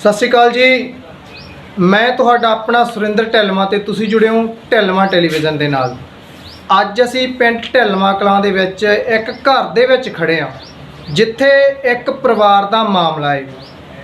ਸਤਿ ਸ਼੍ਰੀ ਅਕਾਲ ਜੀ। ਮੈਂ ਤੁਹਾਡਾ ਆਪਣਾ ਸੁਰਿੰਦਰ ਢਿੱਲਵਾਂ ਤੇ ਤੁਸੀਂ ਜੁੜੇ ਹੋ ਢਿੱਲਵਾਂ ਟੈਲੀਵਿਜ਼ਨ ਦੇ ਨਾਲ। ਅੱਜ ਅਸੀਂ ਪਿੰਡ ਢਿੱਲਵਾਂ ਕਲਾਂ ਦੇ ਵਿੱਚ ਇੱਕ ਘਰ ਦੇ ਵਿੱਚ ਖੜੇ ਹਾਂ, ਜਿੱਥੇ ਇੱਕ ਪਰਿਵਾਰ ਦਾ ਮਾਮਲਾ ਹੈ।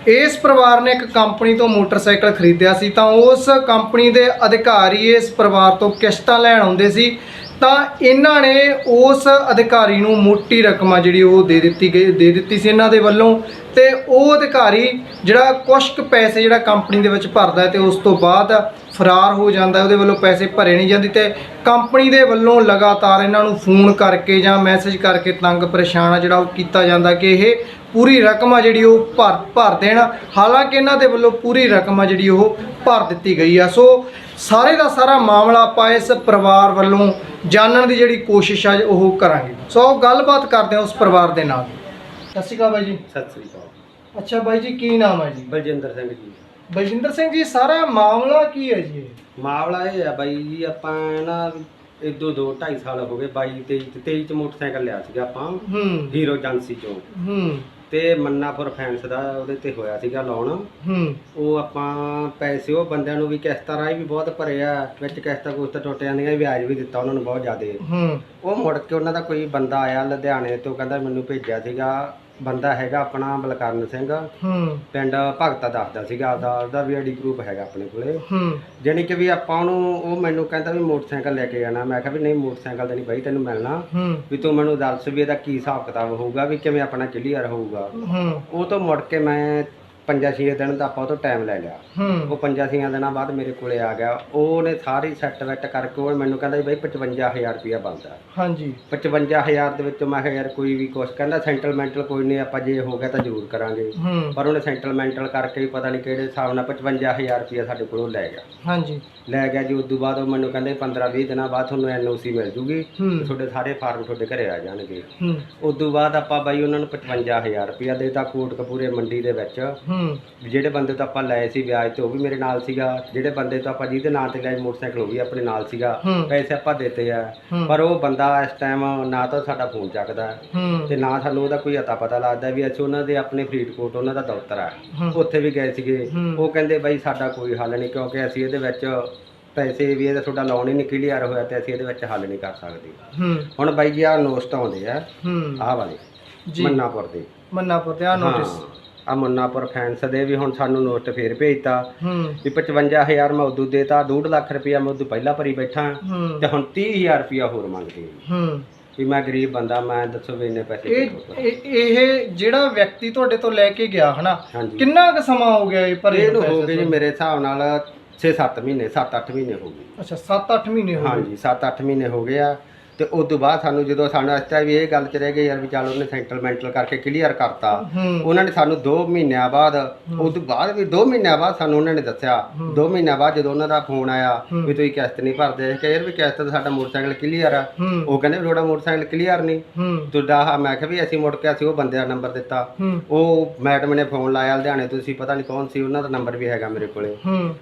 ਇਸ ਪਰਿਵਾਰ ਨੇ ਇੱਕ ਕੰਪਨੀ ਤੋਂ ਮੋਟਰਸਾਈਕਲ ਖਰੀਦਿਆ ਸੀ ਤਾਂ ਉਸ ਕੰਪਨੀ ਦੇ ਅਧਿਕਾਰੀ ਇਸ ਪਰਿਵਾਰ ਤੋਂ ਕਿਸ਼ਤਾਂ ਲੈਣ ਆਉਂਦੇ ਸੀ ਤਾਂ ਇਹਨਾਂ ਨੇ ਉਸ ਅਧਿਕਾਰੀ ਨੂੰ ਮੋਟੀ ਰਕਮ ਆ ਜਿਹੜੀ ਉਹ ਦੇ ਦਿੱਤੀ ਗਈ, ਦੇ ਦਿੱਤੀ ਸੀ ਇਹਨਾਂ ਦੇ ਵੱਲੋਂ। ਤੇ ਉਹ ਅਧਿਕਾਰੀ ਜਿਹੜਾ ਕੁਸ਼ਕ ਪੈਸੇ ਜਿਹੜਾ ਕੰਪਨੀ ਦੇ ਵਿੱਚ ਭਰਦਾ ਹੈ ਤੇ ਉਸ ਤੋਂ ਬਾਅਦ ਫਰਾਰ ਹੋ ਜਾਂਦਾ ਉਹਦੇ ਵੱਲੋਂ ਪੈਸੇ ਭਰੇ ਨਹੀਂ ਜਾਂਦੇ ਤੇ ਕੰਪਨੀ ਦੇ ਵੱਲੋਂ ਲਗਾਤਾਰ ਇਹਨਾਂ ਨੂੰ ਫੋਨ ਕਰਕੇ ਜਾਂ ਮੈਸੇਜ ਕਰਕੇ ਤੰਗ ਪਰੇਸ਼ਾਨ ਆ ਜਿਹੜਾ ਉਹ ਕੀਤਾ ਜਾਂਦਾ ਕਿ ਇਹ ਪੂਰੀ ਰਕਮ ਆ ਜਿਹੜੀ ਉਹ ਭਰ ਭਰ ਦੇਣ। ਹਾਲਾਂਕਿ ਇਹਨਾਂ ਦੇ ਵੱਲੋਂ ਪੂਰੀ ਰਕਮ ਆ ਜਿਹੜੀ ਉਹ ਭਰ ਦਿੱਤੀ ਗਈ ਆ। ਸੋ ਸਾਰੇ ਦਾ ਸਾਰਾ ਮਾਮਲਾ ਆਪਾਂ ਇਸ ਪਰਿਵਾਰ ਵੱਲੋਂ ਜਾਣਨ ਦੀ ਜਿਹੜੀ ਕੋਸ਼ਿਸ਼ ਆ ਉਹ ਕਰਾਂਗੇ। ਸੋ ਗੱਲਬਾਤ ਕਰਦੇ ਹਾਂ ਉਸ ਪਰਿਵਾਰ ਦੇ ਨਾਲ। ਸਤਿ ਸ਼੍ਰੀ ਅਕਾਲ ਬਾਈ ਜੀ। ਸਤਿ ਸ੍ਰੀ ਅਕਾਲ। ਅੱਛਾ ਬਾਈ ਜੀ ਕੀ ਨਾਮ ਹੈ ਜੀ? ਬਲਜਿੰਦਰ ਸਿੰਘ ਜੀ। ਬਲਜਿੰਦਰ ਸਿੰਘ ਜੀ ਸਾਰਾ ਮਾਮਲਾ ਕੀ ਹੈ ਜੀ ਇਹ? ਮਾਮਲਾ ਇਹ ਆ ਬਾਈ ਜੀ ਆਪਾਂ ਨਾ ਇਦੋਂ ਦੋ 2.5 ਸਾਲ ਹੋ ਗਏ 22 23 ਤੇ 23 ਚ ਮੋਟਰਸਾਈਕਲ ਲਿਆ ਸੀਗਾ ਆਪਾਂ ਹੂੰ। ਹੀਰੋ ਏਜੰਸੀ ਚੋਂ। ਹੂੰ। ਤੇ ਮੰਨਾਪੁਰ ਫੈਂਸ ਦਾ ਉਹਦੇ ਤੇ ਹੋਇਆ ਸੀਗਾ ਲੋਨ ਹੂੰ। ਉਹ ਆਪਾਂ ਪੈਸੇ ਉਹ ਬੰਦਿਆਂ ਨੂੰ ਵੀ ਕਿਸ਼ਤਾਂ ਰਾਹੀਂ ਵੀ ਬਹੁਤ ਭਰੇ ਆ ਵਿੱਚ ਕਿਸ਼ਤਾਂ ਕੁਸ਼ਤਾਂ ਟੁੱਟ ਜਾਂਦੀਆਂ ਵਿਆਜ ਵੀ ਦਿੱਤਾ ਉਹਨਾਂ ਨੂੰ ਬਹੁਤ ਜ਼ਿਆਦੇ। ਹੂੰ। ਉਹ ਮੁੜ ਕੇ ਉਹਨਾਂ ਦਾ ਕੋਈ ਬੰਦਾ ਆਇਆ ਲੁਧਿਆਣੇ ਤੋਂ ਕਹਿੰਦਾ ਮੈਨੂੰ ਭੇਜਿਆ ਸੀਗਾ ਬੰਦਾ ਹੈਗਾ ਆਪਣਾ ਬਲਕਰਨ ਸਿੰਘ। ਹੂੰ। ਪਿੰਡ ਭਗਤਾ ਦੱਸਦਾ ਸੀਗਾ ਉਹਦਾ ਉਹਦਾ ਵੀ ਆਈਡੀ ਗਰੁੱਪ ਹੈਗਾ ਆਪਣੇ ਕੋਲੇ। ਹੂੰ। ਜਾਣੀ ਕਿ ਵੀ ਆਪਾਂ ਉਹਨੂੰ ਉਹ ਮੈਨੂੰ ਕਹਿੰਦਾ ਵੀ ਮੋਟਰਸਾਈਕਲ ਲੈ ਕੇ ਜਾਣਾ। ਮੈਂ ਕਿਹਾ ਵੀ ਨਹੀਂ ਮੋਟਰਸਾਈਕਲ ਤਾਂ ਨਹੀਂ ਬਾਈ ਤੈਨੂੰ ਮਿਲਣਾ। ਹੂੰ। ਵੀ ਤੂੰ ਮੈਨੂੰ ਦੱਸ ਵੀ ਇਹਦਾ ਕੀ ਹਿਸਾਬ ਕਿਤਾਬ ਹੋਊਗਾ ਵੀ ਕਿਵੇਂ ਆਪਣਾ ਕਲੀਅਰ ਹੋਊਗਾ। ਹੂੰ। ਉਹ ਤੋਂ ਮੁੜ ਕੇ ਮੈਂ ਪੰਜਾਂ ਛੇ ਦਿਨ ਦਾ ਆਪਾਂ ਉਹ ਤੋਂ ਟਾਈਮ ਲੈ ਲਿਆ। ਹੂੰ। ਉਹ ਪੰਜਾਂ ਛੇ ਦਿਨਾਂ ਬਾਅਦ ਮੇਰੇ ਕੋਲੇ ਆ ਗਿਆ। ਉਹਨੇ ਸਾਰੀ ਸੈੱਟ ਵੈਟ ਕਰਕੇ ਉਹ ਮੈਨੂੰ ਕਹਿੰਦਾ ਵੀ ਬਾਈ 55000 ਰੁਪਇਆ ਬਣਦਾ। ਹਾਂਜੀ। 55000 ਦੇ ਵਿੱਚ ਮੈਂ ਕਿਹਾ ਯਾਰ ਕੋਈ ਵੀ ਕੁਛ ਕਹਿੰਦਾ ਸੈਂਟਲਮੈਂਟਲ ਕੋਈ ਨਹੀਂ ਆਪਾਂ ਜੇ ਹੋ ਗਿਆ ਤਾਂ ਜ਼ਰੂਰ ਕਰਾਂਗੇ। ਹੂੰ। ਪਰ ਉਹਨੇ ਸੈਂਟਲਮੈਂਟਲ ਕਰਕੇ ਵੀ ਪਤਾ ਨਹੀਂ ਕਿਹੜੇ ਹਿਸਾਬ ਨਾਲ 55000 ਰੁਪਇਆ ਸਾਡੇ ਕੋਲੋਂ ਲੈ ਗਿਆ। ਹਾਂਜੀ। ਲੈ ਗਿਆ ਜੀ ਉਸ ਤੋਂ ਬਾਅਦ ਉਹ ਮੈਨੂੰ ਕਹਿੰਦੇ 15 20 ਦਿਨਾਂ ਬਾਅਦ ਤੁਹਾਨੂੰ ਐਨਓਸੀ ਮਿਲ ਜੂਗੀ। ਹੂੰ। ਤੁਹਾਡੇ ਸਾਰੇ ਫਾਰਮ ਤੁਹਾਡੇ ਘਰੇ ਆ ਜਾਣਗੇ। ਹੂੰ। ਉਸ ਤੋਂ ਬਾਅਦ ਆਪਾਂ ਬਾਈ ਉਹਨਾਂ ਨੂੰ 55000 ਰੁਪਇਆ ਦੇਤਾ ਕੋਟਕਪੂਰੇ ਮੰਡੀ ਦੇ ਵਿੱਚ। ਹੂੰ। ਜਿਹੜੇ ਬੰਦੇ ਤੋਂ ਆਪਾਂ ਲਏ ਸੀ ਵਿਆਜ ਤੇ ਉਹ ਵੀ ਮੇਰੇ ਨਾਲ ਸੀਗਾ। ਜਿਹੜੇ ਬੰਦੇ ਤੋਂ ਆਪਾਂ ਜਿਹਦੇ ਨਾਂ ਤੇ ਲਏ ਮੋਟਰਸਾਈਕਲ ਉਹ ਵੀ ਆਪਣੇ ਨਾਲ ਸੀਗਾ। ਹੂੰ। ਪੈਸੇ ਆਪਾਂ ਦਿੱਤੇ ਆ। ਹੂੰ। ਪਰ ਉਹ ਬੰਦਾ ਇਸ ਟਾਈਮ ਨਾ ਤਾਂ ਸਾਡਾ ਫੋਨ ਚੱਕਦਾ ਹੂੰ ਤੇ ਨਾ ਸਾਨੂੰ ਉਹਦਾ ਕੋਈ ਅਤਾ ਪਤਾ ਲੱਗਦਾ ਵੀ ਅਸੀਂ ਉਹਨਾਂ ਦੇ ਆਪਣੇ ਫਰੀਦਕੋਟ ਉਹਨਾਂ ਦਾ ਦਫ਼ਤਰ ਆ ਹੂੰ। ਉੱਥੇ ਵੀ ਗਏ ਸੀਗੇ। ਹੂੰ। ਉਹ ਕਹਿੰਦੇ ਬਾਈ ਸਾਡਾ ਕੋਈ ਹੱਲ ਨਹੀਂ ਕਿਉਂਕਿ ਅਸੀਂ ਇਹਦੇ ਵਿੱਚ ਪੈਸੇ ਵੀ ਇਹਦਾ ਤੁਹਾਡਾ ਲੋਨ ਹੀ ਨਹੀਂ ਕਲੀਅਰ ਹੋਇਆ ਤੇ ਅਸੀਂ ਇਹਦੇ ਵਿੱਚ ਹੱਲ ਨਹੀਂ ਕਰ ਸਕਦੇ। ਹੂੰ। ਹੁਣ ਬਾਈ ਜੀ ਆਹ ਨੋਸਟ ਆਉਂਦੇ ਆ। ਹੂੰ। ਆਹ ਵਾਲੇ ਜੀ। ਮੰਨਾਪੁਰ ਦੇ। ਮੰਨਾਪੁਰ ਤੇ ਆ ਨੋਟਿਸ ਆ ਮੰਨਾਪੁਰ ਫੈਂਸ ਦੇ ਵੀ ਹੁਣ ਸਾਨੂੰ ਨੋਟ ਫੇਰ ਭੇਜਤਾ ਹੂੰ। ਵੀ 55000 ਮੈਂ ਉਦੋਂ ਦੇਤਾ 2 ਲੱਖ ਰੁਪਇਆ ਮੈਂ ਉਦੋਂ ਪਹਿਲਾਂ ਭਰੀ ਬੈਠਾ ਤੇ ਹੁਣ 30000 ਰੁਪਇਆ ਹੋਰ ਮੰਗਦੇ ਹੂੰ। ਵੀ ਮੈਂ ਗਰੀਬ ਬੰਦਾ ਮੈਂ ਦੱਸੋ ਵੀ ਇੰਨੇ ਪੈਸੇ ਇਹ? ਇਹ ਜਿਹੜਾ ਵਿਅਕਤੀ ਤੁਹਾਡੇ ਤੋਂ ਲੈ ਕੇ ਗਿਆ ਹਨਾ ਕਿੰਨਾ ਕੁ ਸਮਾਂ ਹੋ ਗਿਆ ਇਹ ਭਰੇ ਇਹਨੂੰ ਨੂੰ ਹੋ ਗਏ ਜੀ? ਮੇਰੇ ਹਿਸਾਬ ਨਾਲ 6-7 ਮਹੀਨੇ 7-8 ਮਹੀਨੇ ਹੋ ਗਏ। ਅੱਛਾ 7-8 ਮਹੀਨੇ ਹੋ ਗਏ। ਹਾਂਜੀ 7-8 ਮਹੀਨੇ ਹੋ ਗਏ ਆ। ਤੇ ਉਸ ਤੋਂ ਬਾਅਦ ਸਾਨੂੰ ਜਦੋਂ ਸਾਨੂੰ ਅੱਛਾ ਵੀ ਇਹ ਗੱਲ ਚ ਰਹਿ ਗਈ ਯਾਰ ਵੀ ਚੱਲ ਉਹਨੇ ਸੈਂਟਲਮੈਂਟਲ ਕਰਕੇ ਕਲੀਅਰ ਕਰਤਾ। ਉਹਨਾਂ ਨੇ ਸਾਨੂੰ 2 ਮਹੀਨਿਆਂ ਬਾਅਦ ਉਸ ਤੋਂ ਬਾਅਦ ਵੀ 2 ਮਹੀਨਿਆਂ ਬਾਅਦ ਸਾਨੂੰ ਉਹਨਾਂ ਨੇ ਦੱਸਿਆ। 2 ਮਹੀਨਿਆਂ ਬਾਅਦ ਜਦੋਂ ਉਹਨਾਂ ਦਾ ਫੋਨ ਆਇਆ ਵੀ ਤੁਸੀਂ ਕਿਸ਼ਤ ਨਹੀਂ ਭਰਦੇ ਕਿ ਯਾਰ ਵੀ ਕਿਸ਼ਤ ਤਾਂ ਸਾਡਾ ਮੋਟਰਸਾਈਕਲ ਕਲੀਅਰ ਆ। ਉਹ ਕਹਿੰਦੇ ਵੀ ਤੁਹਾਡਾ ਮੋਟਰਸਾਈਕਲ ਕਲੀਅਰ ਨਹੀਂ। ਤੁਹਾਡਾ ਆਹ ਮੈਂ ਕਿਹਾ ਵੀ ਅਸੀਂ ਮੁੜ ਕੇ ਅਸੀਂ ਉਹ ਬੰਦੇ ਦਾ ਨੰਬਰ ਦਿੱਤਾ। ਉਹ ਮੈਡਮ ਨੇ ਫੋਨ ਲਾਇਆ ਲੁਧਿਆਣੇ ਤੁਸੀਂ ਪਤਾ ਨਹੀਂ ਕੌਣ ਸੀ ਉਹਨਾਂ ਦਾ ਨੰਬਰ ਵੀ ਹੈਗਾ ਮੇਰੇ ਕੋਲੇ।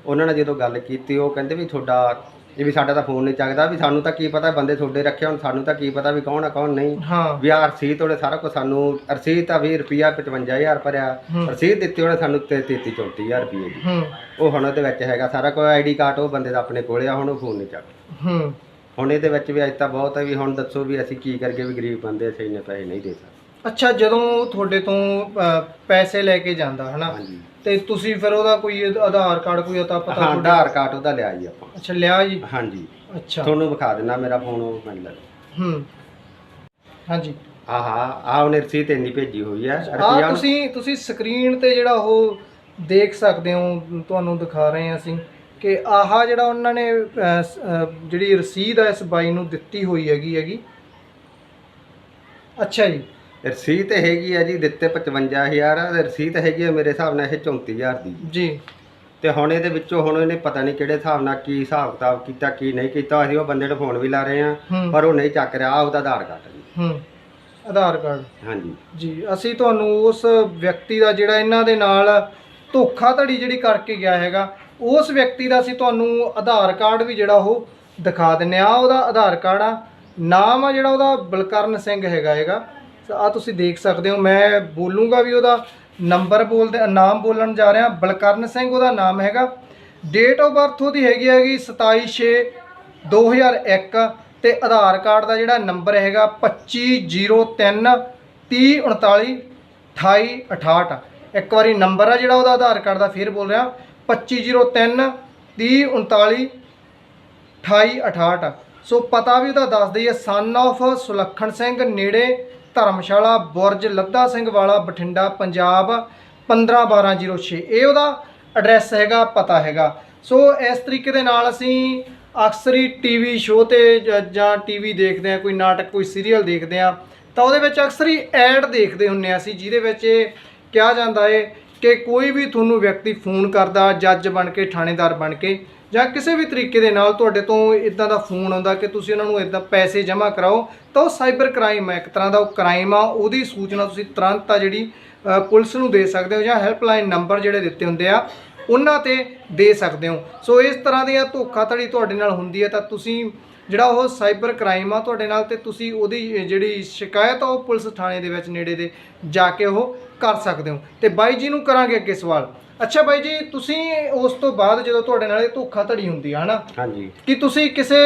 ਉਹਨਾਂ ਨਾਲ ਜਦੋਂ ਗੱਲ ਕੀਤੀ ਉਹ ਕਹਿੰਦੇ ਵੀ ਤੁਹਾਡਾ ਇਹ ਵੀ ਸਾਡਾ ਤਾਂ ਫੋਨ ਨਹੀਂ ਚੱਕਦਾ ਵੀ ਸਾਨੂੰ ਤਾਂ ਕੀ ਪਤਾ ਬੰਦੇ ਤੁਹਾਡੇ ਰੱਖੇ ਹੁਣ ਸਾਨੂੰ ਤਾਂ ਕੀ ਪਤਾ ਵੀ ਕੌਣ ਆ ਕੌਣ ਨਹੀਂ। ਹਾਂ। ਵੀ ਆਹ ਰਸੀਦ ਉਹਨੇ ਸਾਰਾ ਕੁਝ ਸਾਨੂੰ ਰਸੀਦ ਤਾਂ ਵੀ ਰੁਪਿਆ 55000 ਭਰਿਆ। ਰਸੀਦ ਦਿੱਤੀ ਉਹਨੇ ਸਾਨੂੰ 33 34000 ਰੁਪਏ ਦੀ। ਹੂੰ। ਉਹ ਹੁਣ ਉਹਦੇ ਵਿੱਚ ਹੈਗਾ ਸਾਰਾ ਕੋਈ ਆਈਡੀ ਕਾਰਡ ਉਹ ਬੰਦੇ ਦਾ ਆਪਣੇ ਕੋਲੇ ਆ ਹੁਣ ਉਹ ਫੋਨ ਨਹੀਂ ਚੱਕ ਹੂੰ। ਹੁਣ ਇਹਦੇ ਵਿੱਚ ਵੀ ਅੱਜ ਤਾਂ ਬਹੁਤ ਹੈ ਵੀ ਹੁਣ ਦੱਸੋ ਵੀ ਅਸੀਂ ਕੀ ਕਰਕੇ ਵੀ ਗਰੀਬ ਬੰਦੇ ਅਸੀਂ ਇੰਨੇ ਪੈਸੇ ਨਹੀਂ ਦੇ ਸਕਦੇ। ਅੱਛਾ ਜਦੋਂ ਤੁਹਾਡੇ ਤੋਂ ਪੈਸੇ ਲੈ ਕੇ ਜਾਂਦਾ ਹਨਾ? ਹਾਂਜੀ। ਤੇ ਤੁਸੀਂ ਫਿਰ ਉਹਦਾ ਕੋਈ ਆਧਾਰ ਕਾਰਡ ਕੋਈ ਅਤਾ ਪਤਾ ਹਾਂ ਤੁਹਾਡਾ? ਆਧਾਰ ਕਾਰਡ ਉਹਦਾ ਲਿਆ ਜੀ ਆਪਾਂ। ਅੱਛਾ ਲਿਆ ਜੀ? ਹਾਂਜੀ। ਅੱਛਾ। ਤੁਹਾਨੂੰ ਵਿਖਾ ਦਿੰਦਾ ਮੇਰਾ ਫੋਨ ਉਹ ਮਿਲ ਲੈ ਹੂੰ। ਹਾਂਜੀ। ਆਹਾ ਆ ਉਹਨੇ ਰਸੀਦ ਇੰਨੀ ਭੇਜੀ ਹੋਈ ਹੈ ਆ ਤੁਸੀਂ ਤੁਸੀਂ ਸਕਰੀਨ ਤੇ ਜਿਹੜਾ ਉਹ ਦੇਖ ਸਕਦੇ ਹੋ ਤੁਹਾਨੂੰ ਦਿਖਾ ਰਹੇ ਹਾਂ ਅਸੀਂ ਕਿ ਆਹ ਜਿਹੜਾ ਉਹਨਾਂ ਨੇ ਸ- ਜਿਹੜੀ ਰਸੀਦ ਆ ਇਸ ਬਾਈ ਨੂੰ ਦਿੱਤੀ ਹੋਈ ਹੈਗੀ ਹੈਗੀ। ਅੱਛਾ ਜੀ। ਰਸੀਦ ਹੈਗੀ ਆ ਜੀ ਦਿੱਤੇ 55000 ਤੇ ਰਸੀਦ ਹੈਗੀ ਆ ਮੇਰੇ ਹਿਸਾਬ ਨਾਲ ਇਹ 34000 ਦੀ। ਜੀ। ਤੇ ਹੁਣ ਇਹਦੇ ਵਿੱਚੋਂ ਹੁਣ ਇਹਨੇ ਪਤਾ ਨਹੀਂ ਕਿਹੜੇ ਹਿਸਾਬ ਨਾਲ ਕੀ ਹਿਸਾਬ ਕਿਤਾਬ ਕੀਤਾ ਕੀ ਨਹੀਂ ਕੀਤਾ ਅਸੀਂ ਉਹ ਬੰਦੇ ਨੂੰ ਫੋਨ ਵੀ ਲਾ ਰਹੇ ਆ ਹੂੰ। ਪਰ ਉਹ ਨਹੀਂ ਚੱਕ ਰਿਹਾ ਆ ਉਹਦਾ ਆਧਾਰ ਕਾਰਡ ਜੀ। ਹੂੰ। ਆਧਾਰ ਕਾਰਡ। ਹਾਂਜੀ। ਜੀ ਅਸੀਂ ਤੁਹਾਨੂੰ ਉਸ ਵਿਅਕਤੀ ਦਾ ਜਿਹੜਾ ਇਹਨਾਂ ਦੇ ਨਾਲ ਧੋਖਾਧੜੀ ਜਿਹੜੀ ਕਰਕੇ ਗਿਆ ਹੈਗਾ ਉਸ ਵਿਅਕਤੀ ਦਾ ਅਸੀਂ ਤੁਹਾਨੂੰ ਆਧਾਰ ਕਾਰਡ ਵੀ ਜਿਹੜਾ ਉਹ ਦਿਖਾ ਦਿੰਨੇ ਆ। ਉਹਦਾ ਆਧਾਰ ਕਾਰਡ ਆ ਨਾਮ ਆ ਜਿਹੜਾ ਉਹਦਾ ਬਲਕਰਨ ਸਿੰਘ ਹੈਗਾ ਹੈਗਾ। ਆ ਤੁਸੀਂ ਦੇਖ ਸਕਦੇ ਹੋ, ਮੈਂ ਬੋਲੂੰਗਾ ਵੀ ਉਹਦਾ ਨੰਬਰ ਬੋਲਦੇ, ਨਾਮ ਬੋਲਣ ਜਾ ਰਿਹਾ, ਬਲਕਰਨ ਸਿੰਘ ਉਹਦਾ ਨਾਮ ਹੈਗਾ। ਡੇਟ ਆਫ ਬਰਥ ਉਹਦੀ ਹੈਗੀ ਹੈਗੀ 27 6 2001 ਤੇ ਆਧਾਰ ਕਾਰਡ ਦਾ ਜਿਹੜਾ ਨੰਬਰ ਹੈਗਾ 2503 3039 2868 ਇੱਕ ਵਾਰੀ ਨੰਬਰ ਆ ਜਿਹੜਾ ਉਹਦਾ ਆਧਾਰ ਕਾਰਡ ਦਾ, ਫੇਰ ਬੋਲ ਰਿਹਾ 2503 3039 2868 ਸੋ ਪਤਾ ਵੀ ਉਹਦਾ ਦੱਸ ਦਈਏ ਸਨ of ਸੁਲੱਖਣ ਸਿੰਘ ਨੇੜੇ ਧਰਮਸ਼ਾਲਾ, ਬੁਰਜ, ਲੱਦਾ ਸਿੰਘ ਵਾਲਾ, ਬਠਿੰਡਾ, ਪੰਜਾਬ 151206 ਇਹ ਉਹਦਾ ਐਡਰੈਸ ਹੈਗਾ, ਪਤਾ ਹੈਗਾ। ਸੋ ਇਸ ਤਰੀਕੇ ਦੇ ਨਾਲ ਅਸੀਂ ਅਕਸਰ ਹੀ ਟੀਵੀ ਸ਼ੋਅ ਤੇ ਜ- ਜਾਂ ਟੀਵੀ ਦੇਖਦੇ ਆ ਕੋਈ ਨਾਟਕ, ਕੋਈ ਸੀਰੀਅਲ ਦੇਖਦੇ ਆ ਤਾਂ ਉਹਦੇ ਵਿੱਚ ਅਕਸਰ ਹੀ ਐਡ ਦੇਖਦੇ ਹੁੰਨੇ ਆ ਅਸੀਂ, ਜਿਹਦੇ ਵਿੱਚ ਇਹ ਕਿਹਾ ਜਾਂਦਾ ਏ ਕਿ ਕੋਈ ਵੀ ਤੁਹਾਨੂੰ ਵਿਅਕਤੀ ਫੋਨ ਕਰਦਾ ਜੱਜ ਬਣ ਕੇ, ਥਾਣੇਦਾਰ ਬਣ ਕੇ ਜਾਂ ਕਿਸੇ ਵੀ ਤਰੀਕੇ ਦੇ ਨਾਲ ਤੁਹਾਡੇ ਤੋਂ ਇਦਾਂ ਦਾ ਫੋਨ ਆਉਂਦਾ ਕਿ ਤੁਸੀਂ ਉਹਨਾਂ ਨੂੰ ਇਦਾਂ ਪੈਸੇ ਜਮ੍ਹਾਂ ਕਰਾਓ, ਤਾਂ ਉਹ ਸਾਈਬਰ ਕ੍ਰਾਈਮ ਹੈ, ਇੱਕ ਤਰ੍ਹਾਂ ਦਾ ਉਹ ਕ੍ਰਾਈਮ ਆ, ਉਹਦੀ ਸੂਚਨਾ ਤੁਸੀਂ ਤੁਰੰਤ ਆ ਜਿਹੜੀ ਪੁਲਿਸ ਨੂੰ ਦੇ ਸਕਦੇ ਹੋ ਜਾਂ ਹੈਲਪਲਾਈਨ ਨੰਬਰ ਜਿਹੜੇ ਦਿੱਤੇ ਹੁੰਦੇ ਆ, ਉਹਨਾਂ ਤੇ ਦੇ ਸਕਦੇ ਹੋ। ਸੋ ਇਸ ਤਰ੍ਹਾਂ ਦੀਆਂ ਧੋਖਾਧੜੀ ਤੁਹਾਡੇ ਨਾਲ ਹੁੰਦੀ ਹੈ, ਤਾਂ ਤੁਸੀਂ ਜਿਹੜਾ ਉਹ ਸਾਈਬਰ ਕ੍ਰਾਈਮ ਆ ਤੁਹਾਡੇ ਨਾਲ ਤੇ ਤੁਸੀਂ ਉਹਦੀ ਜਿਹੜੀ ਸ਼ਿਕਾਇਤ ਆ ਉਹ ਪੁਲਿਸ ਥਾਣੇ ਦੇ ਵਿੱਚ ਨੇੜੇ ਦੇ ਜਾ ਕੇ ਉਹ ਕਰ ਸਕਦੇ ਹੋ। ਤੇ ਬਾਈ ਜੀ ਨੂੰ ਕਰਾਂਗੇ ਅੱਗੇ ਸਵਾਲ। ਅੱਛਾ ਬਾਈ ਜੀ ਤੁਸੀਂ ਉਸ ਤੋਂ ਬਾਅਦ ਜਦੋਂ ਤੁਹਾਡੇ ਨਾਲ ਇਹ ਧੋਖਾਧੜੀ ਹੁੰਦੀ ਆ ਹਨਾ? ਹਾਂਜੀ। ਕਿ ਤੁਸੀਂ ਕਿਸੇ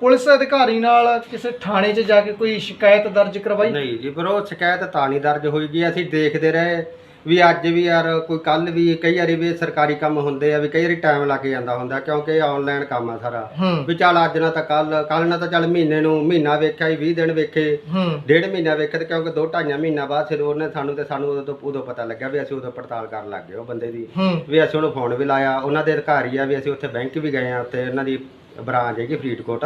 ਪੁਲਿਸ ਅਧਿਕਾਰੀ ਨਾਲ ਕਿਸੇ ਥਾਣੇ 'ਚ ਜਾ ਕੇ ਕੋਈ ਸ਼ਿਕਾਇਤ ਦਰਜ ਕਰਵਾਈ? ਨਹੀਂ ਜੀ ਪਰ ਉਹ ਸ਼ਿਕਾਇਤ ਤਾਂ ਨਹੀਂ ਦਰਜ ਹੋਈ ਜੀ ਅਸੀਂ ਦੇਖਦੇ ਰਹੇ। ਵੀ ਅੱਜ ਵੀ ਯਾਰ ਕੋਈ ਕੱਲ ਵੀ ਕਈ ਵਾਰੀ ਵੀ ਸਰਕਾਰੀ ਕੰਮ ਹੁੰਦੇ ਆ ਵੀ ਕਈ ਵਾਰੀ ਟਾਈਮ ਲੱਗ ਜਾਂਦਾ ਹੁੰਦਾ ਕਿਉਂਕਿ ਆਨਲਾਈਨ ਕੰਮ ਆ ਸਾਰਾ। ਵੀ ਚੱਲ ਅੱਜ ਨਾ ਤਾਂ ਕੱਲ ਕੱਲ ਨਾ ਤਾਂ ਚੱਲ ਮਹੀਨੇ ਨੂੰ ਮਹੀਨਾ ਵੇਖਿਆ ਹੀ 20 ਦਿਨ ਵੇਖੇ ਡੇਢ ਮਹੀਨਾ ਵੇਖੇ ਤੇ ਕਿਉਂਕਿ ਦੋ ਢਾਈਆਂ ਮਹੀਨਾ ਬਾਅਦ ਫਿਰ ਉਹਨੇ ਸਾਨੂੰ ਤੇ ਸਾਨੂੰ ਉਦੋਂ ਤੋਂ ਉਦੋਂ ਪਤਾ ਲੱਗਿਆ ਵੀ ਅਸੀਂ ਉਦੋਂ ਪੜਤਾਲ ਕਰਨ ਲੱਗ ਗਏ ਉਹ ਬੰਦੇ ਦੀ। ਵੀ ਅਸੀਂ ਉਹਨੂੰ ਫੋਨ ਵੀ ਲਾਇਆ ਉਹਨਾਂ ਦੇ ਅਧਿਕਾਰੀ ਆ ਵੀ ਅਸੀਂ ਉੱਥੇ ਬੈਂਕ ਵੀ ਗਏ ਆ ਉੱਥੇ ਉਹਨਾਂ ਦੀ ਬ੍ਰਾਂਚ ਹੈਗੀ ਫਰੀਦਕੋਟ।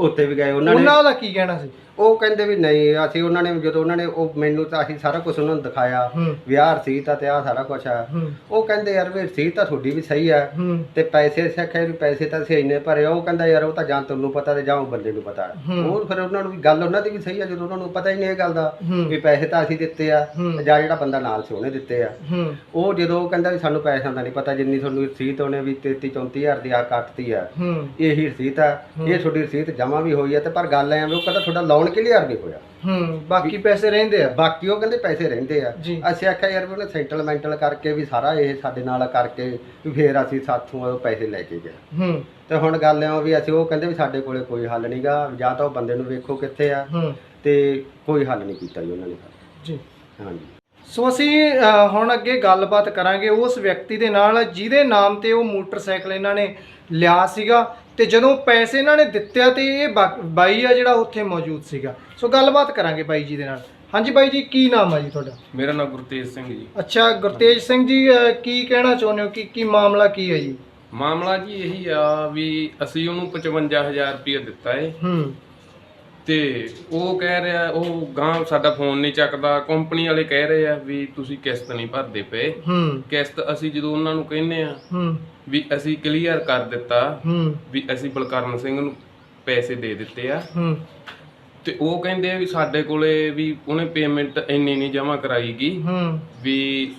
ਉੱਥੇ ਵੀ ਗਏ ਉਹਨਾਂ ਨੇ ਉਹਨਾਂ ਦਾ ਕੀ ਕਹਿਣਾ ਸੀ? ਉਹ ਕਹਿੰਦੇ ਵੀ ਨਹੀਂ ਅਸੀਂ ਉਹਨਾਂ ਨੇ ਜਦੋਂ ਉਹਨਾਂ ਨੇ ਉਹ ਮੈਨੂੰ ਤਾਂ ਅਸੀਂ ਸਾਰਾ ਕੁਝ ਉਹਨਾਂ ਨੂੰ ਦਿਖਾਇਆ। ਹੂੰ। ਵਿਆਹ ਰਸੀਦ ਆ ਤੇ ਆ ਸਾਰਾ ਕੁਝ ਆ। ਹੂੰ। ਉਹ ਕਹਿੰਦੇ ਯਾਰ ਵੀ ਰਸੀਦ ਤਾਂ ਤੁਹਾਡੀ ਵੀ ਸਹੀ ਆ। ਹੂੰ। ਤੇ ਪੈਸੇ ਸਿੱਖੇ ਵੀ ਪੈਸੇ ਤਾਂ ਅਸੀਂ ਇੰਨੇ ਭਰੇ ਆ। ਉਹ ਕਹਿੰਦਾ ਯਾਰ ਉਹ ਤਾਂ ਜਾਂ ਤੁਹਾਨੂੰ ਪਤਾ ਤੇ ਜਾਂ ਉਹ ਬੰਦੇ ਨੂੰ ਪਤਾ। ਹੂੰ। ਉਹ ਫਿਰ ਉਹਨਾਂ ਨੂੰ ਵੀ ਗੱਲ ਉਹਨਾਂ ਦੀ ਵੀ ਸਹੀ ਆ ਜਦੋਂ ਉਹਨਾਂ ਨੂੰ ਪਤਾ ਹੀ ਨਹੀਂ ਇਹ ਗੱਲ ਦਾ ਹੂੰ। ਵੀ ਪੈਸੇ ਤਾਂ ਅਸੀਂ ਦਿੱਤੇ ਆ ਹੂੰ। ਤੇ ਜਾਂ ਜਿਹੜਾ ਬੰਦਾ ਨਾਲ ਸੀ ਉਹਨੇ ਦਿੱਤੇ ਆ। ਹੂੰ। ਉਹ ਜਦੋਂ ਉਹ ਕਹਿੰਦਾ ਵੀ ਸਾਨੂੰ ਪੈਸਿਆਂ ਦਾ ਨਹੀਂ ਪਤਾ ਜਿੰਨੀ ਤੁਹਾਨੂੰ ਰਸੀਦ ਉਹਨੇ ਵੀ 33 34000 ਦੀ ਆ ਕੱਟਤੀ ਆ। ਹੂੰ। ਇਹੀ ਰਸੀਦ ਆ। ਇਹ ਤੁਹਾਡੀ ਰਸੀਦ ਜਮ੍ਹਾਂ ਵੀ ਹੋਈ ਆ ਤੇ ਪਰ ਗੱਲ ਐ ਵੀ ਉਹ ਕਹਿੰਦਾ ਤੁਹਾਡਾ ਲੋਨ ਕਲੀਅਰ ਨਹੀਂ ਹੋਇਆ? ਹੂੰ ਬਾਕੀ ਪੈਸੇ ਰਹਿੰਦੇ ਆ। ਬਾਕੀ ਉਹ ਕਹਿੰਦੇ ਪੈਸੇ ਰਹਿੰਦੇ ਆ। ਜੀ। ਅਸੀਂ ਆਖਿਆ ਯਾਰ ਵੀ ਉਹਨੇ ਸੈਟਲਮੈਂਟਲ ਕਰਕੇ ਵੀ ਸਾਰਾ ਇਹ ਸਾਡੇ ਨਾਲ ਕਰਕੇ ਵੀ ਫੇਰ ਅਸੀਂ ਸਾਥੋਂ ਉਹ ਪੈਸੇ ਲੈ ਕੇ ਗਏ। ਹੂੰ। ਤੇ ਹੁਣ ਗੱਲ ਐ ਵੀ ਅਸੀਂ ਉਹ ਕਹਿੰਦੇ ਵੀ ਸਾਡੇ ਕੋਲੇ ਕੋਈ ਹੱਲ ਨਹੀਂਗਾ ਜਾਂ ਤਾਂ ਉਹ ਬੰਦੇ ਨੂੰ ਵੇਖੋ ਕਿੱਥੇ ਆ। ਹੂੰ। ਤੇ ਕੋਈ ਹੱਲ ਨਹੀਂ ਕੀਤਾ ਜੀ ਉਹਨਾਂ ਨੇ। ਜੀ। ਹਾਂਜੀ। ਸੋ ਅਸੀਂ ਅ, ਹੁਣ ਅੱਗੇ ਗੱਲਬਾਤ ਕਰਾਂਗੇ। ਉਸ ਵਿਅਕਤੀ ਦੇ ਨਾਲ ਜਿਹਦੇ ਨਾਮ ਤੇ ਉਹ ਮੋਟਰਸਾਈਕਲ ਇਹਨਾਂ ਨੇ ਲਿਆ ਸੀਗਾ ਤੇ ਜਦੋਂ ਪੈਸੇ ਇਹਨਾਂ ਨੇ ਦਿੱਤੇ ਤੇ ਇਹ ਬਾ- ਬਾਈ ਆ ਜਿਹੜਾ ਉੱਥੇ ਮੌਜੂਦ ਸੀਗਾ। ਸੋ ਗੱਲਬਾਤ ਕਰਾਂਗੇ ਬਾਈ ਜੀ ਦੇ ਨਾਲ। ਹਾਂਜੀ ਬਾਈ ਜੀ ਕੀ ਨਾਮ ਆ ਜੀ ਤੁਹਾਡਾ? ਮੇਰਾ ਨਾਮ ਗੁਰਤੇਜ ਸਿੰਘ ਜੀ। ਅੱਛਾ ਗੁਰਤੇਜ ਸਿੰਘ ਜੀ ਕੀ ਕਹਿਣਾ ਚਾਹੁੰਦੇ ਹੋ? ਕਿ ਕੀ ਮਾਮਲਾ ਕੀ ਹੈ ਜੀ? ਮਾਮਲਾ ਜੀ ਇਹੀ ਆ ਵੀ ਅਸੀਂ ਉਹਨੂੰ 55000 ਰੁਪਏ ਦਿੱਤਾ ਏ। ਹੂੰ। ਤੇ ਉਹ ਕਹਿ ਰਿਹਾ ਉਹ ਗਾਂ ਸਾਡਾ ਫੋਨ ਨਹੀਂ ਚੱਕਦਾ। ਕੰਪਨੀ ਵਾਲੇ ਕਹਿ ਰਹੇ ਆ ਵੀ ਤੁਸੀਂ ਕਿਸ਼ਤ ਨਹੀਂ ਭਰਦੇ ਪਏ। ਹੂੰ। ਕਿਸ਼ਤ ਅਸੀਂ ਜਦੋਂ ਉਹਨਾਂ ਨੂੰ ਕਹਿੰਨੇ ਆ ਹੂੰ। ਵੀ ਅਸੀਂ ਕਲੀਅਰ ਕਰ ਦਿੱਤਾ ਹੂੰ। ਵੀ ਅਸੀਂ ਬਲਕਰਨ ਸਿੰਘ ਨੂੰ ਪੈਸੇ ਦੇ ਦਿੱਤੇ ਆ। ਹੂੰ। ਤੇ ਉਹ ਕਹਿੰਦੇ ਆ ਵੀ ਸਾਡੇ ਕੋਲੇ ਵੀ ਉਹਨੇ ਪੇਮੈਂਟ ਇੰਨੀ ਨਹੀਂ ਜਮ੍ਹਾਂ ਕਰਾਈਗੀ ਹੂੰ। ਵੀ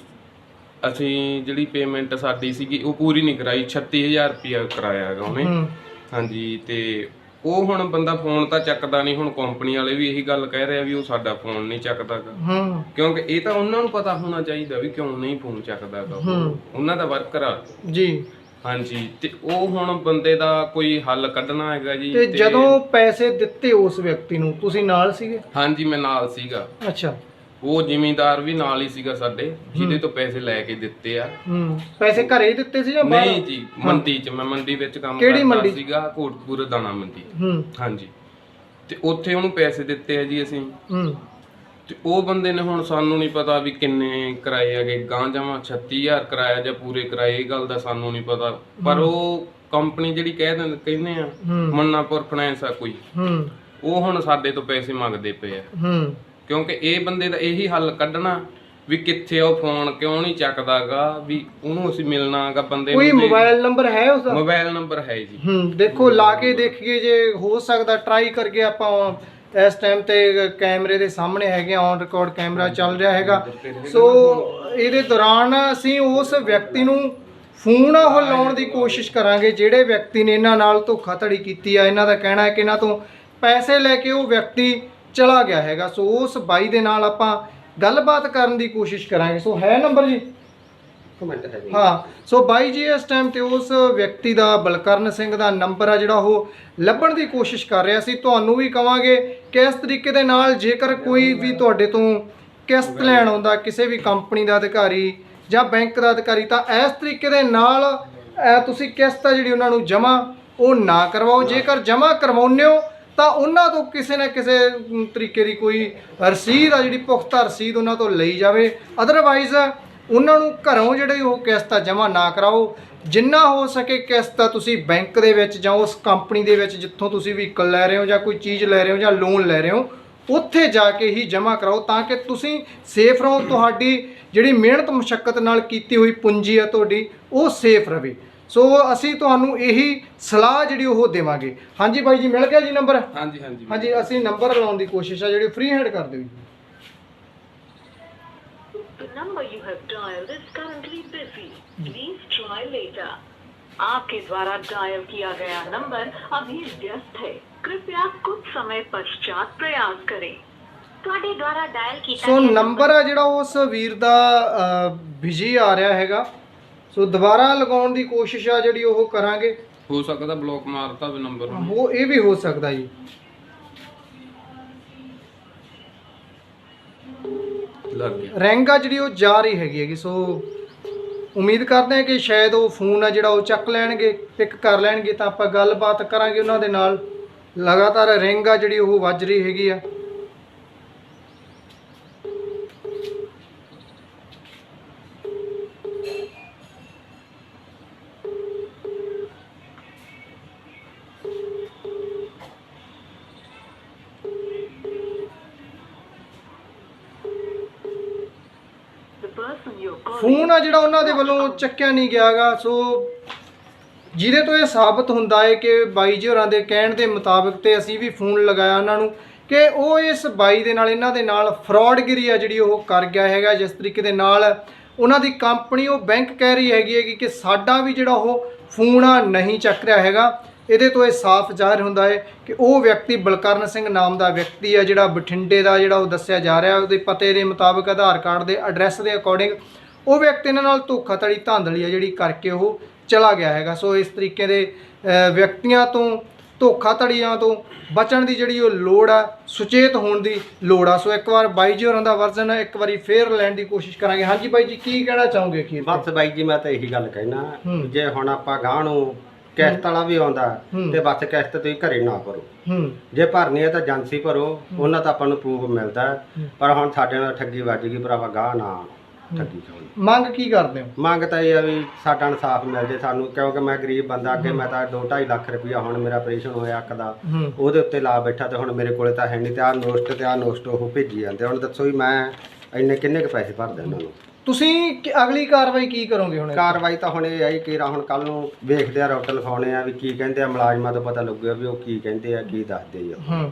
ਅਸੀਂ ਜਿਹੜੀ ਪੇਮੈਂਟ ਸਾਡੀ ਸੀਗੀ ਉਹ ਪੂਰੀ ਨਹੀਂ ਕਰਾਈ 36000 ਰੁਪਇਆ ਕਰਾਇਆ ਹੈਗਾ ਉਹਨੇ। ਹੂੰ। ਹਾਂਜੀ ਤੇ ਉਹ ਹੁਣ ਬੰਦਾ ਫੋਨ ਤਾਂ ਚੱਕਦਾ ਨਹੀਂ ਹੁਣ ਕੰਪਨੀ ਵਾਲੇ ਵੀ ਇਹੀ ਗੱਲ ਕਹਿ ਰਹੇ ਆ ਵੀ ਉਹ ਸਾਡਾ ਫੋਨ ਨਹੀਂ ਚੱਕਦਾ ਗਾ। ਹੂੰ। ਕਿਉਂਕਿ ਇਹ ਤਾਂ ਉਹਨਾਂ ਨੂੰ ਪਤਾ ਹੋਣਾ ਚਾਹੀਦਾ ਵੀ ਕਿਉਂ ਨਹੀਂ ਫੋਨ ਚੱਕਦਾ ਗਾ। ਹੂੰ। ਉਹਨਾਂ ਦਾ ਵਰਕਰ ਆ। ਜੀ। ਹਾਂਜੀ। ਤੇ ਉਹ ਹੁਣ ਬੰਦੇ ਦਾ ਕੋਈ ਹੱਲ ਕੱਢਣਾ ਹੈਗਾ ਜੀ ਤੇ ਜਦੋਂ ਪੈਸੇ ਦਿੱਤੇ ਉਸ ਵਿਅਕਤੀ ਨੂੰ ਤੁਸੀਂ ਨਾਲ ਸੀਗੇ? ਹਾਂਜੀ ਮੈਂ ਨਾਲ ਸੀਗਾ। ਅੱਛਾ। ਉਹ ਜ਼ਿਮੀਂਦਾਰ ਵੀ ਨਾਲ ਹੀ ਸੀਗਾ ਸਾਡੇ ਜਿਹਦੇ ਤੋਂ ਪੈਸੇ ਲੈ ਕੇ ਦਿੱਤੇ ਆ। ਹੂੰ ਪੈਸੇ ਘਰੇ ਹੀ ਦਿੱਤੇ ਸੀ ਜਾਂ ਬਾਹਰ? ਨਹੀਂ ਜੀ ਮੰਡੀ 'ਚ ਮੈਂ ਮੰਡੀ ਵਿੱਚ ਕੰਮ ਕਿਹੜੀ ਕਰਦਾ ਮੰਡੀ? ਸੀਗਾ ਕੋਟਪੁਰ ਦਾਣਾ ਮੰਡੀ। ਹੂੰ। ਹਾਂਜੀ। ਤੇ ਉੱਥੇ ਉਹਨੂੰ ਪੈਸੇ ਦਿੱਤੇ ਆ ਜੀ ਅਸੀਂ। ਹੂੰ। ਤੇ ਉਹ ਬੰਦੇ ਨੇ ਹੁਣ ਸਾਨੂੰ ਨਹੀਂ ਪਤਾ ਵੀ ਕਿੰਨੇ ਕਿਰਾਏ ਹੈਗੇ ਗਾਂ ਜਾਵਾਂ 36000 ਕਿਰਾਇਆ ਜਾਂ ਪੂਰੇ ਕਿਰਾਏ ਇਹ ਗੱਲ ਦਾ ਸਾਨੂੰ ਨਹੀਂ ਪਤਾ। ਪਰ ਉਹ ਕੰਪਨੀ ਜਿਹੜੀ ਕਹਿ ਦਿੰਦੇ ਕਹਿੰਦੇ ਆ ਹੂੰ। ਮੰਨਾਪੁਰ ਫਾਈਨੈਂਸ ਆ ਕੋਈ। ਹੂੰ। ਉਹ ਹੁਣ ਸਾਡੇ ਤੋਂ ਪੈਸੇ ਮੰਗਦੇ ਪਏ ਆ। ਹੂੰ। ਕਿਉਂਕਿ ਇਹ ਬੰਦੇ ਦਾ ਇਹੀ ਹੱਲ ਕੱਢਣਾ ਵੀ ਕਿੱਥੇ ਉਹ ਫੋਨ ਕਿਉਂ ਨਹੀਂ ਚੱਕਦਾਗਾ ਵੀ ਉਹਨੂੰ ਅਸੀਂ ਮਿਲਣਾਗਾ ਬੰਦੇ ਕੋਈ ਨੂੰ ਵੀ- ਮੋਬਾਈਲ ਨੰਬਰ ਹੈ ਉਸਦਾ? ਮੋਬਾਈਲ ਨੰਬਰ ਹੈ ਜੀ। ਹੂੰ ਦੇਖੋ ਲਾ ਕੇ ਦੇਖੀਏ ਜੇ ਹੋ ਸਕਦਾ ਟਰਾਈ ਕਰਕੇ ਆਪਾਂ ਇਸ ਟਾਈਮ ਤੇ ਕੈਮਰੇ ਦੇ ਸਾਹਮਣੇ ਹੈਗੇ ਔਨ ਰਿਕਾਰਡ ਕੈਮਰਾ ਚੱਲ ਰਿਹਾ ਹੈਗਾ। ਸੋ ਇਹਦੇ ਦੌਰਾਨ ਅਸੀਂ ਉਸ ਵਿਅਕਤੀ ਨੂੰ ਫੋਨ ਉਹ ਲਾਉਣ ਦੀ ਕੋਸ਼ਿਸ਼ ਕਰਾਂਗੇ ਜਿਹੜੇ ਵਿਅਕਤੀ ਨੇ ਇਹਨਾਂ ਨਾਲ ਧੋਖਾਧੜੀ ਕੀਤੀ ਆ ਇਹਨਾਂ ਦਾ ਕਹਿਣਾ ਹੈ ਕਿ ਇਹਨਾਂ ਤੋਂ ਪੈਸੇ ਲੈ ਕੇ ਉਹ ਵਿਅਕਤੀ ਚਲਾ ਗਿਆ ਹੈਗਾ। ਸੋ ਉਸ ਬਾਈ ਦੇ ਨਾਲ ਆਪਾਂ ਗੱਲਬਾਤ ਕਰਨ ਦੀ ਕੋਸ਼ਿਸ਼ ਕਰਾਂਗੇ। ਸੋ ਹੈ ਨੰਬਰ ਜੀ? ਕਮੈਂਟ ਹੈ ਜੀ। ਹਾਂ। ਸੋ ਬਾਈ ਜੀ ਇਸ ਟਾਈਮ ਤੇ ਉਸ ਵਿਅਕਤੀ ਦਾ ਬਲਕਰਨ ਸਿੰਘ ਦਾ ਨੰਬਰ ਆ ਜਿਹੜਾ ਉਹ ਲੱਭਣ ਦੀ ਕੋਸ਼ਿਸ਼ ਕਰ ਰਿਹਾ ਸੀ। ਤੁਹਾਨੂੰ ਵੀ ਕਵਾਂਗੇ ਕਿ ਇਸ ਤਰੀਕੇ ਦੇ ਨਾਲ ਜੇਕਰ ਕੋਈ ਵੀ ਤੁਹਾਡੇ ਤੋਂ ਕਿਸ਼ਤ ਲੈਣ ਆਉਂਦਾ ਕਿਸੇ ਵੀ ਕੰਪਨੀ ਦਾ ਅਧਿਕਾਰੀ ਜਾਂ ਬੈਂਕ ਦਾ ਅਧਿਕਾਰੀ ਤਾਂ ਇਸ ਤਰੀਕੇ ਦੇ ਨਾਲ ਤੁਸੀਂ ਕਿਸ਼ਤ ਆ ਜਿਹੜੀ ਉਹਨਾਂ ਨੂੰ ਜਮ੍ਹਾਂ ਉਹ ਨਾ ਕਰਵਾਓ। ਜੇਕਰ ਜਮ੍ਹਾਂ ਕਰਵਾਉਂਦੇ ਹੋ ਤਾਂ ਉਹਨਾਂ ਤੋਂ ਕਿਸੇ ਨਾ ਕਿਸੇ ਤਰੀਕੇ ਦੀ ਕੋਈ ਰਸੀਦ ਆ ਜਿਹੜੀ ਪੁਖਤਾ ਰਸੀਦ ਉਹਨਾਂ ਤੋਂ ਲਈ ਜਾਵੇ। ਅਦਰਵਾਈਜ਼ ਉਹਨਾਂ ਨੂੰ ਘਰੋਂ ਜਿਹੜੇ ਉਹ ਕਿਸ਼ਤਾਂ ਜਮ੍ਹਾਂ ਨਾ ਕਰਾਓ। ਜਿੰਨਾ ਹੋ ਸਕੇ ਕਿਸ਼ਤਾਂ ਤੁਸੀਂ ਬੈਂਕ ਦੇ ਵਿੱਚ ਜਾਂ ਉਸ ਕੰਪਨੀ ਦੇ ਵਿੱਚ ਜਿੱਥੋਂ ਤੁਸੀਂ ਵਹੀਕਲ ਲੈ ਰਹੇ ਹੋ ਜਾਂ ਕੋਈ ਚੀਜ਼ ਲੈ ਰਹੇ ਹੋ ਜਾਂ ਲੋਨ ਲੈ ਰਹੇ ਹੋ, ਉੱਥੇ ਜਾ ਕੇ ਹੀ ਜਮ੍ਹਾਂ ਕਰਾਓ ਤਾਂ ਕਿ ਤੁਸੀਂ ਸੇਫ ਰਹੋ। ਤੁਹਾਡੀ ਜਿਹੜੀ ਮਿਹਨਤ ਮੁਸ਼ਕਲ ਨਾਲ ਕੀਤੀ ਹੋਈ ਪੂੰਜੀ ਆ ਤੁਹਾਡੀ, ਉਹ ਸੇਫ ਰਵੇ। ਸੋ ਅਸੀਂ ਤੁਹਾਨੂੰ ਇਹੀ ਸਲਾਹ ਜਿਹੜੀ ਉਹ ਦੇਵਾਂਗੇ ਹਾਂਜੀ ਬਾਈ ਜੀ ਮਿਲ ਗਿਆ ਜੀ ਨੰਬਰ ਹਾਂਜੀ ਹਾਂਜੀ ਹਾਂਜੀ ਅਸੀਂ ਨੰਬਰ ਲਾਉਣ ਦੀ ਕੋਸ਼ਿਸ਼ ਆ ਜਿਹੜੀ ਫ੍ਰੀ ਹੈਂਡ ਕਰ ਦਿਓ ਜੀ The number you have dialed is currently busy. Please try later. आपके द्वारा डायल किया गया नंबर अभी व्यस्त है कृपया कुछ समय पश्चात प्रयास करें ਤੁਹਾਡੇ ਦੁਆਰਾ ਡਾਇਲ ਕੀਤਾ ਸੋ ਨੰਬਰ ਆ ਜਿਹੜਾ ਉਸ ਵੀਰ ਦਾ ਬਿਜੀ ਆ ਰਿਹਾ ਹੈਗਾ ਸੋ ਦੁਬਾਰਾ ਲਗਾਉਣ ਦੀ ਕੋਸ਼ਿਸ਼ ਆ ਜਿਹੜੀ ਉਹ ਕਰਾਂਗੇ। ਹੋ ਸਕਦਾ ਬਲੌਕ ਮਾਰਤਾ ਵੀ ਨੰਬਰ ਉਹ ਇਹ ਵੀ ਹੋ ਸਕਦਾ ਜੀ। ਲੱਗ ਗਿਆ। ਰਿੰਗ ਆ ਜਿਹੜੀ ਉਹ ਜਾ ਰਹੀ ਹੈਗੀ ਹੈਗੀ ਸੋ ਉਮੀਦ ਕਰਦੇ ਹਾਂ ਕਿ ਸ਼ਾਇਦ ਉਹ ਫੋਨ ਆ ਜਿਹੜਾ ਉਹ ਚੱਕ ਲੈਣਗੇ ਪਿਕ ਕਰ ਲੈਣਗੇ ਤਾਂ ਆਪਾਂ ਗੱਲਬਾਤ ਕਰਾਂਗੇ ਉਹਨਾਂ ਦੇ ਨਾਲ। ਲਗਾਤਾਰ ਰਿੰਗ ਆ ਜਿਹੜੀ ਉਹ ਵੱਜ ਰਹੀ ਹੈਗੀ ਆ। Person ਫੋਨ ਆ ਜਿਹੜਾ ਉਹਨਾਂ ਦੇ ਵੱਲੋਂ ਚੱਕਿਆ ਨਹੀਂ ਗਿਆਗਾ। ਸੋ ਜਿਹਦੇ ਤੋਂ ਇਹ ਸਾਬਤ ਹੁੰਦਾ ਹੈ ਕਿ ਬਾਈ ਜੀ ਹੋਰਾਂ ਦੇ ਕਹਿਣ ਦੇ ਮੁਤਾਬਕ ਤੇ ਅਸੀਂ ਵੀ ਫੋਨ ਲਗਾਇਆ ਉਹਨਾਂ ਨੂੰ ਕਿ ਉਹ ਇਸ ਬਾਈ ਦੇ ਨਾਲ, ਇਹਨਾਂ ਦੇ ਨਾਲ ਫਰਾਡਗਿਰੀ ਆ ਜਿਹੜੀ ਉਹ ਕਰ ਗਿਆ ਹੈਗਾ। ਜਿਸ ਤਰੀਕੇ ਦੇ ਨਾਲ ਉਹਨਾਂ ਦੀ ਕੰਪਨੀ, ਉਹ ਬੈਂਕ ਕਹਿ ਰਹੀ ਹੈਗੀ ਹੈਗੀ ਕਿ ਸਾਡਾ ਵੀ ਜਿਹੜਾ ਉਹ ਫੋਨ ਆ ਨਹੀਂ ਚੱਕ ਰਿਹਾ ਹੈਗਾ। ਇਹਦੇ ਤੋਂ ਇਹ ਸਾਫ਼ ਜ਼ਾਹਿਰ ਹੁੰਦਾ ਹੈ ਕਿ ਉਹ ਵਿਅਕਤੀ ਬਲਕਰਨ ਸਿੰਘ ਨਾਮ ਦਾ ਵਿਅਕਤੀ ਆ ਜਿਹੜਾ ਬਠਿੰਡੇ ਦਾ ਜਿਹੜਾ ਉਹ ਦੱਸਿਆ ਜਾ ਰਿਹਾ। ਉਹਦੇ ਪਤੇ ਦੇ ਮੁਤਾਬਕ ਆਧਾਰ ਕਾਰਡ ਦੇ ਐਡਰੈਸ ਦੇ ਅਕੋਰਡਿੰਗ ਉਹ ਵਿਅਕਤੀ ਇਹਨਾਂ ਨਾਲ ਧੋਖਾਧੜੀ ਧਾਂਦਲੀ ਆ ਜਿਹੜੀ ਕਰਕੇ ਉਹ ਚਲਾ ਗਿਆ ਹੈਗਾ। ਸੋ ਇਸ ਤਰੀਕੇ ਦੇ ਵਿਅਕਤੀਆਂ ਤੋਂ ਧੋਖਾਧੜੀਆਂ ਤੋਂ ਬਚਣ ਦੀ ਜਿਹੜੀ ਉਹ ਲੋੜ ਆ ਸੁਚੇਤ ਹੋਣ ਦੀ ਲੋੜ ਆ। ਸੋ ਇੱਕ ਵਾਰ ਬਾਈ ਜੀ ਹੋਰਾਂ ਦਾ ਵਰਜ਼ਨ ਇੱਕ ਵਾਰੀ ਫੇਰ ਲੈਣ ਦੀ ਕੋਸ਼ਿਸ਼ ਕਰਾਂਗੇ। ਹਾਂਜੀ ਬਾਈ ਜੀ ਕੀ ਕਹਿਣਾ ਚਾਹੋਗੇ ਤੇ? ਬਸ ਬਾਈ ਜੀ ਮੈਂ ਤਾਂ ਇਹੀ ਗੱਲ ਕਹਿਣਾ। ਜੇ ਹੁਣ ਆਪਾਂ ਗਾਂ ਨੂੰ ਕਿਸ਼ਤ ਵਾਲਾ ਵੀ ਆਉਂਦਾ। ਤੇ ਬਸ ਕਿਸ਼ਤ ਤੁਸੀਂ ਘਰੇ ਨਾ ਹੂੰ। ਜੇ ਭਰਨੀ ਹੈ ਤਾਂ ਏਜੰਸੀ ਭਰੋ ਉਹਨਾਂ ਤਾਂ ਆਪਾਂ ਨੂੰ ਪ੍ਰੂਫ ਮਿਲਦਾ। ਪਰ ਹੁਣ ਸਾਡੇ ਨਾਲ ਠੱਗੀ ਵੱਜ ਗਈ ਭਰਾਵਾ ਗਾਂ ਨਾ ਠੱਗੀ ਚੋਂ ਮੰਗ ਕੀ ਕਰਦੇ ਹੋ? ਮੰਗ ਤਾਂ ਇਹ ਆ ਵੀ ਸਾਡਾ ਇਨਸਾਫ ਮਿਲ ਜੇ ਸਾਨੂੰ ਕਿਉਂਕਿ ਮੈਂ ਗਰੀਬ ਬੰਦਾ ਅੱਗੇ ਮੈਂ ਤਾਂ 2.5 ਲੱਖ ਰੁਪਇਆ ਹੁਣ ਮੇਰਾ ਆਪਰੇਸ਼ਨ ਹੋਇਆ ਅੱਖ ਦਾ। ਹੂੰ। ਉਹਦੇ ਉੱਤੇ ਲਾ ਬੈਠਾ ਤੇ ਹੁਣ ਮੇਰੇ ਕੋਲੇ ਤਾਂ ਹੈ ਨਹੀਂ ਤੇ ਆਹ ਨੋਸਟ ਤੇ ਆਹ ਨੋਸਟ ਉਹ ਭੇਜੀ ਜਾਂਦੇ ਹੁਣ ਦੱਸੋ ਵੀ ਮੈਂ ਇੰਨੇ ਕਿੰਨੇ ਕੁ ਪੈਸੇ ਭਰਦਾ ਇਹਨਾਂ ਨੂੰ ਤੁਸੀਂ ਕੀ- ਅਗਲੀ ਕਾਰਵਾਈ ਕੀ ਕਰੋਗੇ ਹੁਣ? ਕਾਰਵਾਈ ਤਾਂ ਹੁਣ ਇਹ ਆਈ ਕਿ ਹੁਣ ਕੱਲ ਨੂੰ ਵੇਖਦੇ ਆ ਰੋਟ ਲਿਖਾਉਣੇ ਆ ਵੀ ਕੀ ਕਹਿੰਦੇ ਆ ਮੁਲਾਜ਼ਮਾਂ ਤੋਂ ਪਤਾ ਲੱਗੂਗਾ ਵੀ ਉਹ ਕੀ ਕਹਿੰਦੇ ਆ ਕੀ ਦੱਸਦੇ ਆ। ਹੂੰ।